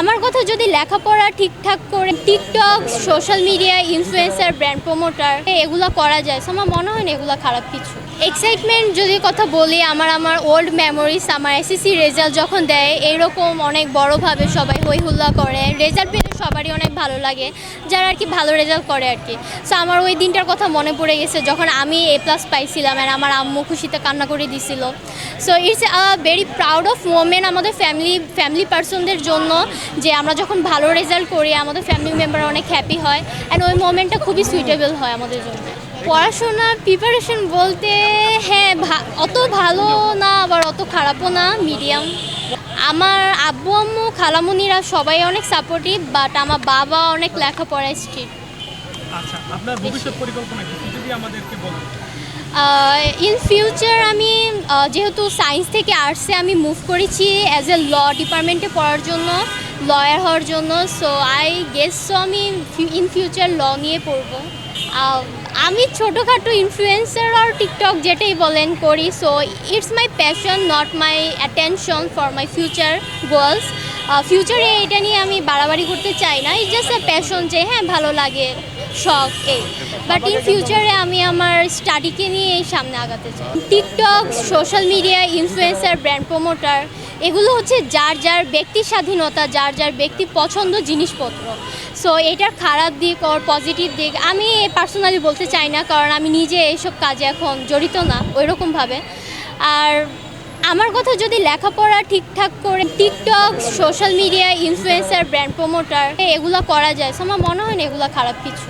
আমার কথা যদি লেখাপড়া ঠিকঠাক করে TikTok social media influencer brand promoter এগুলো করা যায়। আমার মনে হয় না এগুলো খারাপ কিছু। এক্সাইটমেন্ট যদি কথা বলি, আমার আমার ওল্ড মেমোরিজ আমার এসএসসি রেজাল্ট যখন দেয়, এইরকম অনেক বড়োভাবে সবাই হই হুল্লা করে। রেজাল্ট পেলে সবারই অনেক ভালো লাগে, যারা আর কি ভালো রেজাল্ট করে আর কি সো আমার ওই দিনটার কথা মনে পড়ে গেছে, যখন আমি এ প্লাস পাইছিলাম আর আমার আম্মু খুশিতে কান্না করে দিছিল। So it's a very proud of moment আমাদের ফ্যামিলি ফ্যামিলি পার্সনদের জন্য। যে আমরা যখন ভালো রেজাল্ট করি আমাদের ফ্যামিলি মেম্বার অনেক হ্যাপি হয় অ্যান্ড ওই মোমেন্টটা খুবই সুইটেবল হয় আমাদের জন্য। পড়াশোনা প্রিপারেশন বলতে হ্যাঁ অত ভালো না আবার অত খারাপও না মিডিয়াম আমার আব্বু আম্মু খালামুনিরা সবাই অনেক সাপোর্টিভ বাট আমার বাবা অনেক লেখা লেখাপড়ায় স্ট্রিট আচ্ছা আপনার ভবিষ্যৎ পরিকল্পনা কি? যদি আমাদেরকে বলেন। ইন ফিউচার আমি যেহেতু সায়েন্স থেকে আর্টসে আমি মুভ করেছি অ্যাজ এ ল ডিপার্টমেন্টে পড়ার জন্য লয়ার হওয়ার জন্য সো আই গেস সো আমি ইন ফিউচার ল নিয়ে পড়ব। আমি ছোটোখাটো ইনফ্লুয়েন্সার আর টিকটক যেটাই বলেন করি so it's my passion not my attention for my future goals ফিউচারে এটা নিয়ে আমি বাড়াবাড়ি করতে চাই না ইটস জাস্ট এ প্যাশন যে হ্যাঁ ভালো লাগে, শখ, এই। বাট ইন ফিউচারে আমি আমার স্টাডিকে নিয়ে সামনে আগাতে চাই। TikTok social media influencer brand promoter এগুলো হচ্ছে যার যার ব্যক্তি স্বাধীনতা যার যার ব্যক্তি পছন্দ জিনিসপত্র। সো এটার খারাপ দিক ওর পজিটিভ দিক আমি পার্সোনালি বলতে চাই না কারণ আমি নিজে এইসব কাজে এখন জড়িত না ওই রকমভাবে আর আমার কথা যদি লেখাপড়া ঠিকঠাক করে TikTok social media influencer brand promoter এগুলো করা যায়। So, আমার মনে হয় না এগুলো খারাপ কিছু।